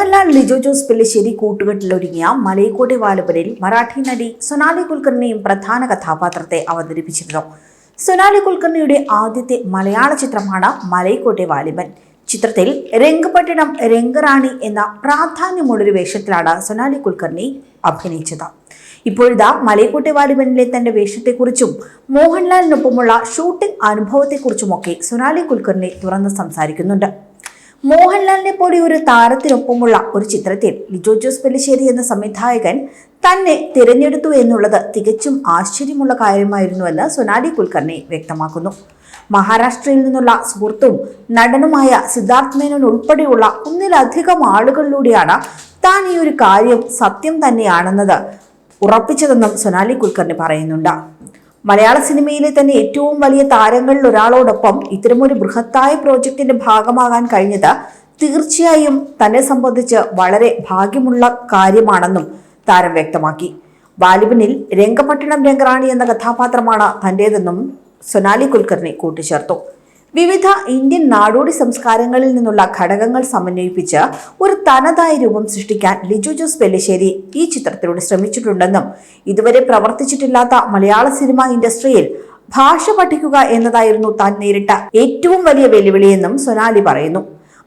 മോഹൻലാൽ ലിജോ ജോസ് പെല്ലിശ്ശേരി കൂട്ടുകെട്ടിലൊരുങ്ങിയ മലയക്കോട്ടെ വാലുപനിൽ മറാഠി നടി സൊനാലി കുൽക്കർണിയും പ്രധാന കഥാപാത്രത്തെ അവതരിപ്പിച്ചിരുന്നു. സൊനാലി കുൽക്കർണിയുടെ ആദ്യത്തെ മലയാള ചിത്രമാണ് മലയക്കോട്ടെ വാലിബൻ. ചിത്രത്തിൽ രംഗപട്ടണം രംഗറാണി എന്ന പ്രാധാന്യമുള്ളൊരു വേഷത്തിലാണ് സൊനാലി കുൽക്കർണി അഭിനയിച്ചത്. ഇപ്പോഴിതാ മലയക്കോട്ടെ വാലിബനിലെ തന്റെ വേഷത്തെക്കുറിച്ചും മോഹൻലാലിനൊപ്പമുള്ള ഷൂട്ടിംഗ് അനുഭവത്തെക്കുറിച്ചുമൊക്കെ സൊനാലി കുൽക്കർണി തുറന്ന് സംസാരിക്കുന്നുണ്ട്. മോഹൻലാലിനെ പോലെ ഒരു താരത്തിനൊപ്പമുള്ള ഒരു ചിത്രത്തിൽ ലിജോ ജോസ് പെല്ലിശ്ശേരി എന്ന സംവിധായകൻ തന്നെ തിരഞ്ഞെടുത്തു എന്നുള്ളത് തികച്ചും ആശ്ചര്യമുള്ള കാര്യമായിരുന്നുവെന്ന് സൊനാലി കുൽക്കർണി വ്യക്തമാക്കുന്നു. മഹാരാഷ്ട്രയിൽ നിന്നുള്ള സുഹൃത്തും നടനുമായ സിദ്ധാർത്ഥ് മേനോൻ ഉൾപ്പെടെയുള്ള ഒന്നിലധികം ആളുകളിലൂടെയാണ് താൻ ഈ ഒരു കാര്യം സത്യം തന്നെയാണെന്നത് ഉറപ്പിച്ചതെന്നും സൊനാലി കുൽക്കർണി പറയുന്നുണ്ട്. മലയാള സിനിമയിലെ തന്നെ ഏറ്റവും വലിയ താരങ്ങളിൽ ഒരാളോടൊപ്പം ഇത്തരമൊരു ബൃഹത്തായ പ്രോജക്റ്റിന്റെ ഭാഗമാകാൻ കഴിഞ്ഞത് തീർച്ചയായും തന്നെ സംബന്ധിച്ച് വളരെ ഭാഗ്യമുള്ള കാര്യമാണെന്നും താരം വ്യക്തമാക്കി. വാലിബനിൽ രംഗപട്ടണം രംഗറാണി എന്ന കഥാപാത്രമാണ് തന്റേതെന്നും സൊനാലി കുൽക്കർണി കൂട്ടിച്ചേർത്തു. വിവിധ ഇന്ത്യൻ നാടോടി സംസ്കാരങ്ങളിൽ നിന്നുള്ള ഘടകങ്ങൾ സമന്വയിപ്പിച്ച് ഒരു തനതായ രൂപം സൃഷ്ടിക്കാൻ ലിജു ജോസ് പെല്ലിശ്ശേരി ഈ ചിത്രത്തിലൂടെ ശ്രമിച്ചിട്ടുണ്ടെന്നും ഇതുവരെ പ്രവർത്തിച്ചിട്ടില്ലാത്ത മലയാള സിനിമ ഇൻഡസ്ട്രിയിൽ ഭാഷ പഠിക്കുക എന്നതായിരുന്നു താൻ നേരിട്ട ഏറ്റവും വലിയ വെല്ലുവിളിയെന്നും സൊനാലി പറയുന്നു.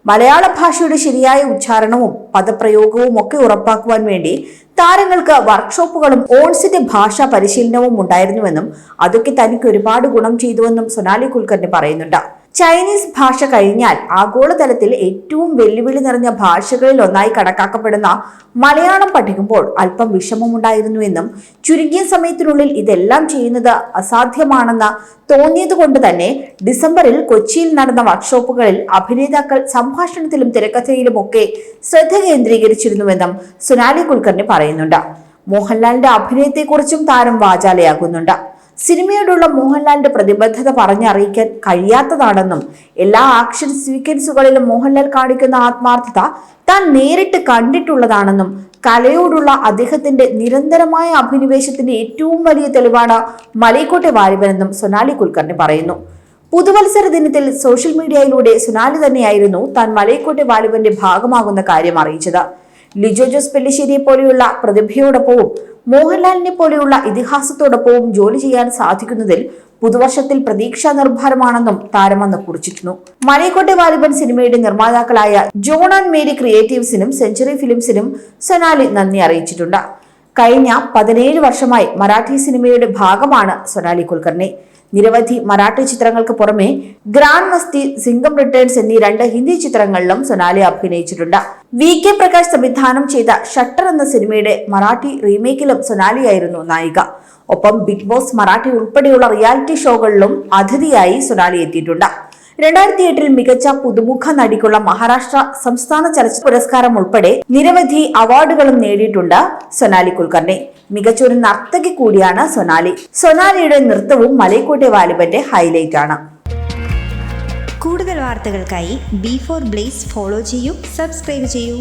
മലയാള ഭാഷയുടെ ശരിയായ ഉച്ചാരണവും പദപ്രയോഗവും ഒക്കെ ഉറപ്പാക്കുവാൻ വേണ്ടി താരങ്ങൾക്ക് വർക്ക്ഷോപ്പുകളും ഓൺസിന്റെ ഭാഷാ പരിശീലനവും ഉണ്ടായിരുന്നുവെന്നും അതൊക്കെ തനിക്ക് ഒരുപാട് ഗുണം ചെയ്തുവെന്നും സൊനാലി കുൽക്കർണി പറയുന്നുണ്ട്. ചൈനീസ് ഭാഷ കഴിഞ്ഞാൽ ആഗോളതലത്തിൽ ഏറ്റവും വെല്ലുവിളി നിറഞ്ഞ ഭാഷകളിൽ ഒന്നായി കണക്കാക്കപ്പെടുന്ന മലയാളം പഠിക്കുമ്പോൾ അല്പം വിഷമമുണ്ടായിരുന്നു എന്നും ചുരുങ്ങിയ സമയത്തിനുള്ളിൽ ഇതെല്ലാം ചെയ്യുന്നത് അസാധ്യമാണെന്ന് തോന്നിയതുകൊണ്ട് തന്നെ ഡിസംബറിൽ കൊച്ചിയിൽ നടന്ന വർക്ക്ഷോപ്പുകളിൽ അഭിനേതാക്കൾ സംഭാഷണത്തിലും തിരക്കഥയിലും ഒക്കെ ശ്രദ്ധ കേന്ദ്രീകരിച്ചിരുന്നുവെന്നും സുനാലി കുൽക്കർണി പറയുന്നുണ്ട്. മോഹൻലാലിന്റെ അഭിനയത്തെക്കുറിച്ചും താരം വാചാലയാകുന്നുണ്ട്. സിനിമയോടുള്ള മോഹൻലാലിന്റെ പ്രതിബദ്ധത പറഞ്ഞറിയിക്കാൻ കഴിയാത്തതാണെന്നും എല്ലാ ആക്ഷൻ സീക്വൻസുകളിലും മോഹൻലാൽ കാണിക്കുന്ന ആത്മാർത്ഥത താൻ നേരിട്ട് കണ്ടിട്ടുള്ളതാണെന്നും കലയോടുള്ള അദ്ദേഹത്തിന്റെ നിരന്തരമായ അഭിനിവേശത്തിന്റെ ഏറ്റവും വലിയ തെളിവാണ് മലയക്കോട്ടെ വാലിബനെന്നും സൊനാലി കുൽക്കർണി പറയുന്നു. പുതുവത്സര ദിനത്തിൽ സോഷ്യൽ മീഡിയയിലൂടെ സുനാലി തന്നെയായിരുന്നു താൻ മലയക്കോട്ടെ വാലിബന്റെ ഭാഗമാകുന്ന കാര്യം അറിയിച്ചത്. ലിജോ ജോസ് പെല്ലിശ്ശേരിയെ പോലെയുള്ള പ്രതിഭയോടൊപ്പവും മോഹൻലാലിനെ പോലെയുള്ള ഇതിഹാസത്തോടൊപ്പവും ജോലി ചെയ്യാൻ സാധിക്കുന്നതിൽ പുതുവർഷത്തിൽ പ്രതീക്ഷാ നിർഭരമാണെന്നും താരമെന്ന് കുറിച്ചിരുന്നു. മലയക്കോട്ടെ വാലിബൻ സിനിമയുടെ നിർമ്മാതാക്കളായ ജോൺ ആൻഡ് മേരി ക്രിയേറ്റീവ്സിനും സെഞ്ചുറി ഫിലിംസിനും സൊനാലി നന്ദി അറിയിച്ചിട്ടുണ്ട്. കഴിഞ്ഞ പതിനേഴ് വർഷമായി മറാഠി സിനിമയുടെ ഭാഗമാണ് സൊനാലി കുൽക്കർണി. നിരവധി മറാഠി ചിത്രങ്ങൾക്ക് പുറമെ ഗ്രാൻഡ് മസ്തി സിംഗം റിട്ടേൺസ് എന്നീ രണ്ട് ഹിന്ദി ചിത്രങ്ങളിലും സൊനാലി അഭിനയിച്ചിട്ടുണ്ട്. വി കെ പ്രകാശ് സംവിധാനം ചെയ്ത ഷട്ടർ എന്ന സിനിമയുടെ മറാഠി റീമേക്കിലും സൊനാലിയായിരുന്നു നായിക. ഒപ്പം ബിഗ് ബോസ് മറാഠി ഉൾപ്പെടെയുള്ള റിയാലിറ്റി ഷോകളിലും അതിഥിയായി സൊനാലി എത്തിയിട്ടുണ്ട്. രണ്ടായിരത്തി എട്ടിൽ മികച്ച പുതുമുഖ നടിക്കുള്ള മഹാരാഷ്ട്ര സംസ്ഥാന ചലച്ചിത്ര പുരസ്കാരം ഉൾപ്പെടെ നിരവധി അവാർഡുകളും നേടിയിട്ടുണ്ട് സൊനാലി കുൽക്കർണി. മികച്ച ഒരു നർത്തകി കൂടിയാണ് സൊനാലി. സൊനാലിയുടെ നൃത്തവും മലയക്കോട്ടെ വാലിബന്റെ ഹൈലൈറ്റ് ആണ്. കൂടുതൽ വാർത്തകൾക്കായി ബി ഫോർ ബ്ലേസ് ഫോളോ ചെയ്യൂ സബ്സ്ക്രൈബ് ചെയ്യൂ.